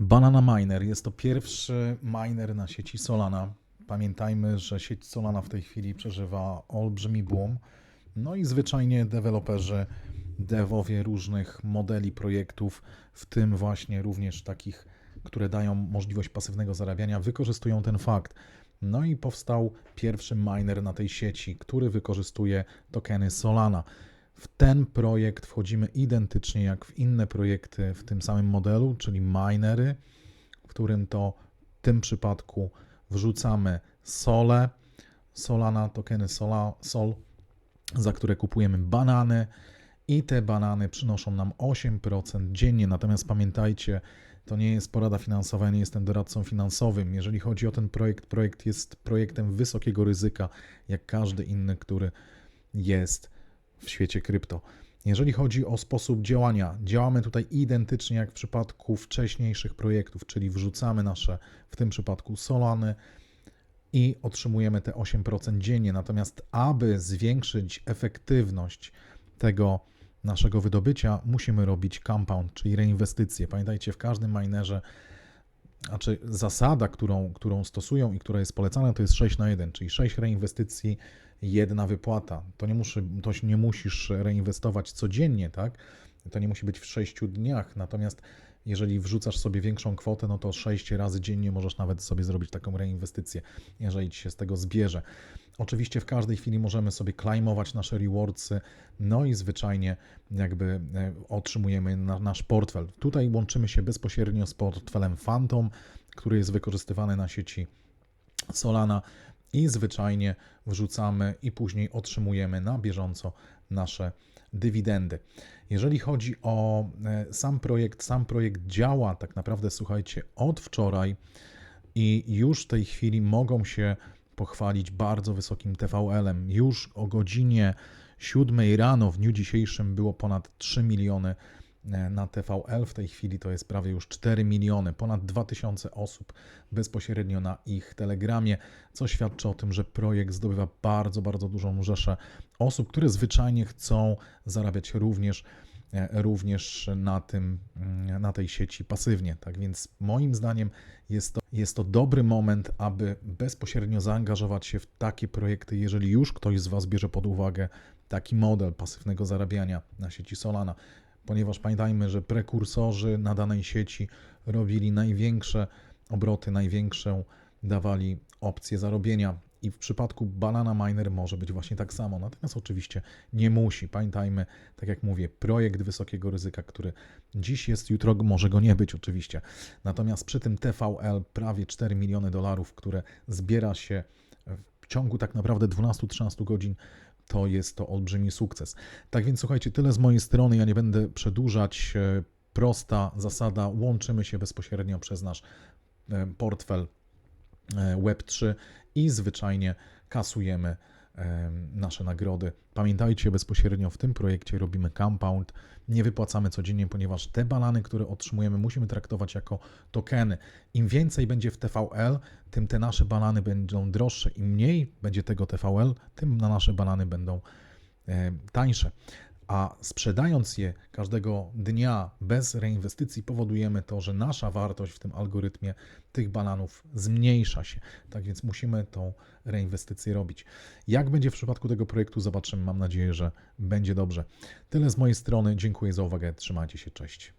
Banana Miner jest to pierwszy miner na sieci Solana. Pamiętajmy, że sieć Solana w tej chwili przeżywa olbrzymi boom. No i zwyczajnie deweloperzy, devowie różnych modeli projektów, w tym właśnie również takich, które dają możliwość pasywnego zarabiania, wykorzystują ten fakt. No i powstał pierwszy miner na tej sieci, który wykorzystuje tokeny Solana. W ten projekt wchodzimy identycznie jak w inne projekty w tym samym modelu, czyli minery, w którym to w tym przypadku wrzucamy sole, Solana, tokeny Sola, Sol, za które kupujemy banany i te banany przynoszą nam 8% dziennie. Natomiast pamiętajcie, to nie jest porada finansowa, ja nie jestem doradcą finansowym. Jeżeli chodzi o ten projekt, projekt jest projektem wysokiego ryzyka, jak każdy inny, który jest w świecie krypto. Jeżeli chodzi o sposób działania, działamy tutaj identycznie jak w przypadku wcześniejszych projektów, czyli wrzucamy nasze, w tym przypadku Solany i otrzymujemy te 8% dziennie. Natomiast, aby zwiększyć efektywność tego naszego wydobycia, musimy robić compound, czyli reinwestycje. Pamiętajcie, w każdym minerze znaczy zasada, którą, którą stosują i która jest polecana, to jest 6 na 1, czyli 6 reinwestycji, jedna wypłata. To nie, musi, to nie musisz reinwestować codziennie, tak? To nie musi być w 6 dniach, natomiast jeżeli wrzucasz sobie większą kwotę, no to 6 razy dziennie możesz nawet sobie zrobić taką reinwestycję, jeżeli ci się z tego zbierze. Oczywiście w każdej chwili możemy sobie claimować nasze rewardsy, no i zwyczajnie jakby e, otrzymujemy na, nasz portfel. Tutaj łączymy się bezpośrednio z portfelem Phantom, który jest wykorzystywany na sieci Solana i zwyczajnie wrzucamy i później otrzymujemy na bieżąco nasze dywidendy. Jeżeli chodzi o e, sam projekt, sam projekt działa tak naprawdę, słuchajcie, od wczoraj i już w tej chwili mogą się pochwalić bardzo wysokim TVL-em. Już o godzinie 7 rano w dniu dzisiejszym było ponad 3 miliony na TVL. W tej chwili to jest prawie już 4 miliony, ponad 2000 osób bezpośrednio na ich telegramie, co świadczy o tym, że projekt zdobywa bardzo, bardzo dużą rzeszę osób, które zwyczajnie chcą zarabiać również e, również na, tym, mm, na tej sieci pasywnie. Tak więc moim zdaniem jest to, jest to dobry moment, aby bezpośrednio zaangażować się w takie projekty, jeżeli już ktoś z Was bierze pod uwagę taki model pasywnego zarabiania na sieci Solana. Ponieważ pamiętajmy, że prekursorzy na danej sieci robili największe obroty, największą dawali opcje zarobienia i w przypadku Banana Miner może być właśnie tak samo. Natomiast oczywiście nie musi. Pamiętajmy, tak jak mówię, projekt wysokiego ryzyka, który dziś jest, jutro może go nie być oczywiście. Natomiast przy tym TVL prawie 4 miliony dolarów, które zbiera się w ciągu tak naprawdę 12-13 godzin, to jest to olbrzymi sukces. Tak więc słuchajcie, tyle z mojej strony. Ja nie będę przedłużać. Prosta zasada, łączymy się bezpośrednio przez nasz e, portfel e, Web3 i zwyczajnie kasujemy nasze nagrody. Pamiętajcie, bezpośrednio w tym projekcie robimy compound, nie wypłacamy codziennie, ponieważ te banany, które otrzymujemy, musimy traktować jako tokeny. Im więcej będzie w TVL, tym te nasze banany będą droższe. Im mniej będzie tego TVL, tym na nasze banany będą tańsze a sprzedając je każdego dnia bez reinwestycji, powodujemy to, że nasza wartość w tym algorytmie tych bananów zmniejsza się. Tak więc musimy tą reinwestycję robić. Jak będzie w przypadku tego projektu, zobaczymy. Mam nadzieję, że będzie dobrze. Tyle z mojej strony. Dziękuję za uwagę. Trzymajcie się. Cześć.